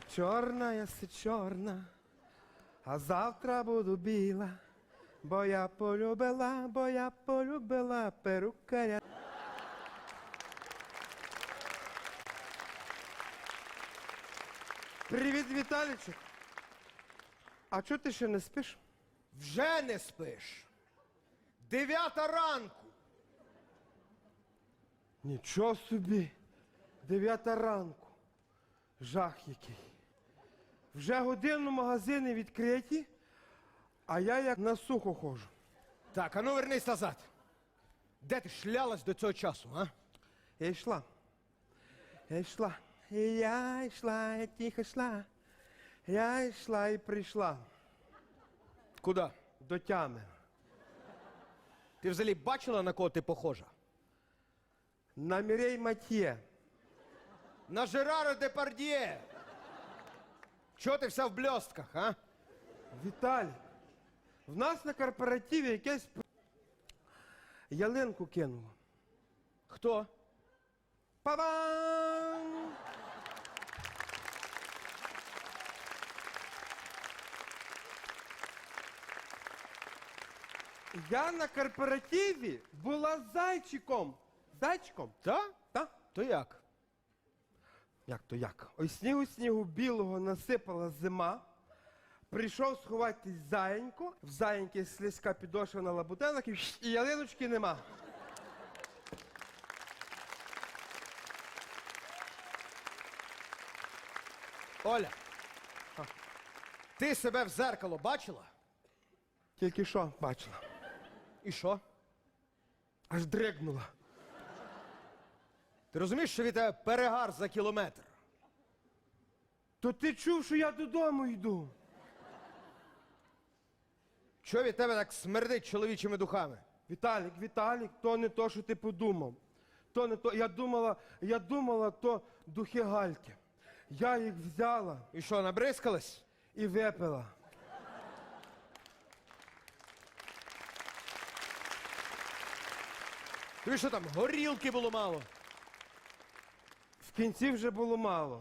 Чорна я си чорна, а завтра буду біла, бо я полюбила, бо я полюбила перукаря. Привіт, Віталічок. А чого ти ще не спиш? Вже не спиш. Дев'ята ранку. Нічого собі. Дев'ята ранку. Жах який. Вже годину магазини відкриті, а я як на сухо ходжу. Так, а ну вернись назад. Де ти шлялась до цього часу, а? Я йшла. Я йшла. І я йшла, я тихо йшла. Я йшла і прийшла Куди? до тями. Ти взагалі бачила, на кого ти похожа? На Мірей Матьє. На Жерара Депардьє. Чого ти вся в бльостках, а? Віталій, в нас на корпоративі якесь п- ялинку кинуло. Хто? Па-бам! Я на корпоративі була зайчиком. Зайчиком? Та? Та? То як? Як то як? Ой, снігу снігу білого насипала зима. Прийшов сховатись заєнько, в заєньки слизька підошва на лабутенах і, і ялиночки нема. Оля. Ти себе в зеркало бачила? Тільки що бачила. І що? Аж дригнула. Ти розумієш, що від тебе перегар за кілометр? То ти чув, що я додому йду. Чого від тебе так смердить чоловічими духами? Віталік, Віталік, то не то, що ти подумав. То не то. Я думала, я думала, то духи гальки. Я їх взяла І що, набризкалась? і випила. Тобі що там, горілки було мало? В кінці вже було мало.